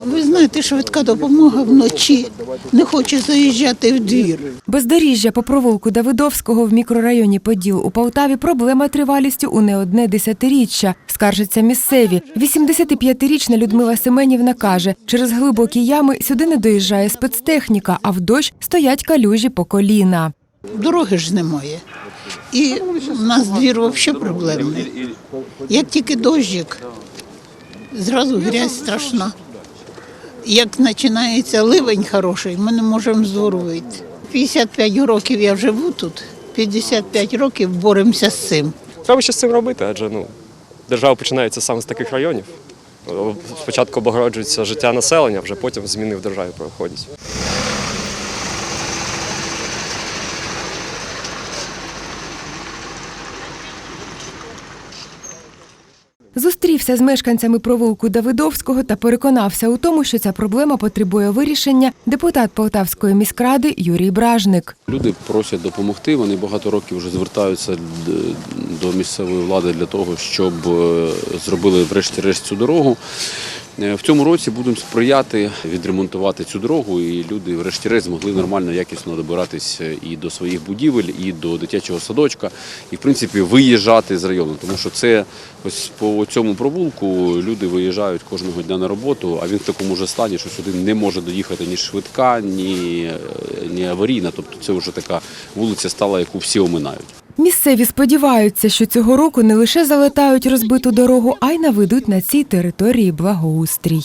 Ви знаєте, швидка допомога вночі не хоче заїжджати в двір. Бездоріжжя по провулку Давидовського в мікрорайоні Поділ у Полтаві проблема тривалістю у не одне десятиріччя. Скаржаться місцеві. 85-річна Людмила Семенівна каже, через глибокі ями сюди не доїжджає спецтехніка, а в дощ стоять калюжі по коліна. Дороги ж немає. І в нас двір взагалі проблемний. Як тільки дощик, зразу грязь страшна. Як починається ливень хороший, ми не можемо з двору вийти. 55 років я живу тут, 55 років боремося з цим. Треба щось з цим робити, адже ну, держава починається саме з таких районів. Спочатку обгороджується життя населення, вже потім зміни в державі проходять. Зустрівся з мешканцями провулку Давидовського та переконався у тому, що ця проблема потребує вирішення депутат Полтавської міськради Юрій Бражник. Люди просять допомогти. Вони багато років вже звертаються до місцевої влади для того, щоб е, зробили врешті-решт цю дорогу. Е, В цьому році будемо сприяти відремонтувати цю дорогу, і люди, врешті-решт, змогли нормально, якісно добиратись і до своїх будівель, і до дитячого садочка, і в принципі виїжджати з району. Тому що це ось по цьому провулку люди виїжджають кожного дня на роботу, а він в такому ж стані, що сюди не може доїхати ні швидка, ні, е, ні аварійна. Тобто це вже така вулиця стала, яку всі оминають. Місцеві сподіваються, що цього року не лише залетають розбиту дорогу, а й наведуть на цій території благоустрій.